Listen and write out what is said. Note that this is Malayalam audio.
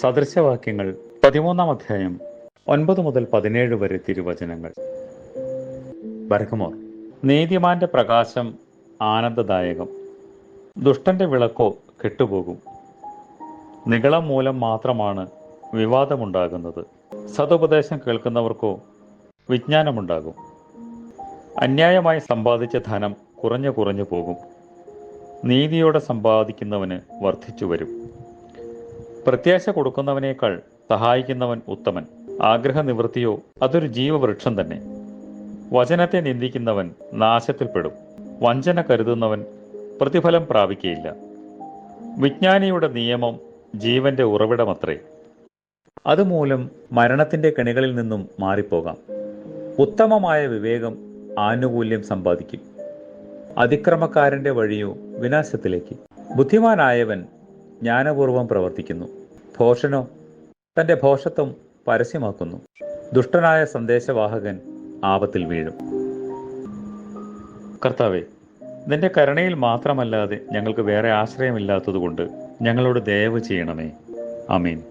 സദൃശവാക്യങ്ങൾ പതിമൂന്നാം അധ്യായം ഒൻപത് മുതൽ പതിനേഴ് വരെ തിരുവചനങ്ങൾ. ബർഹമോർ നീതിമാന്റെ പ്രകാശം ആനന്ദദായകം. ദുഷ്ടന്റെ വിളക്കോ കെട്ടുപോകും. നികളം മൂലം മാത്രമാണ് വിവാദമുണ്ടാകുന്നത്. സതുപദേശം കേൾക്കുന്നവർക്കോ വിജ്ഞാനമുണ്ടാകും. അന്യായമായി സമ്പാദിച്ച ധനം കുറഞ്ഞു കുറഞ്ഞു പോകും. നീതിയോടെ സമ്പാദിക്കുന്നവന് വർദ്ധിച്ചു വരും. പ്രത്യാശ കൊടുക്കുന്നവനേക്കാൾ സഹായിക്കുന്നവൻ ഉത്തമൻ. ആഗ്രഹനിവൃത്തിയോ അതൊരു ജീവവൃക്ഷം തന്നെ. വചനത്തെ നിന്ദിക്കുന്നവൻ നാശത്തിൽപ്പെടും. വഞ്ചന കരുതുന്നവൻ പ്രതിഫലം പ്രാപിക്കയില്ല. വിജ്ഞാനിയുടെ നിയമം ജീവന്റെ ഉറവിടമത്രേ. അതുമൂലം മരണത്തിന്റെ കെണികളിൽ നിന്നും മാറിപ്പോകാം. ഉത്തമമായ വിവേകം ആനുകൂല്യം സമ്പാദിക്കും. അതിക്രമക്കാരന്റെ വഴിയോ വിനാശത്തിലേക്ക്. ബുദ്ധിമാനായവൻ ജ്ഞാനപൂർവം പ്രവർത്തിക്കുന്നു. ഭോഷനോ തന്റെ ഭോഷത്വം പരസ്യമാക്കുന്നു. ദുഷ്ടനായ സന്ദേശവാഹകൻ ആപത്തിൽ വീഴും. കർത്താവെ നിന്റെ കരുണയിൽ മാത്രമല്ലാതെ ഞങ്ങൾക്ക് വേറെ ആശ്രയമില്ലാത്തതുകൊണ്ട് ഞങ്ങളോട് ദയവ് ചെയ്യണമേ. അമീൻ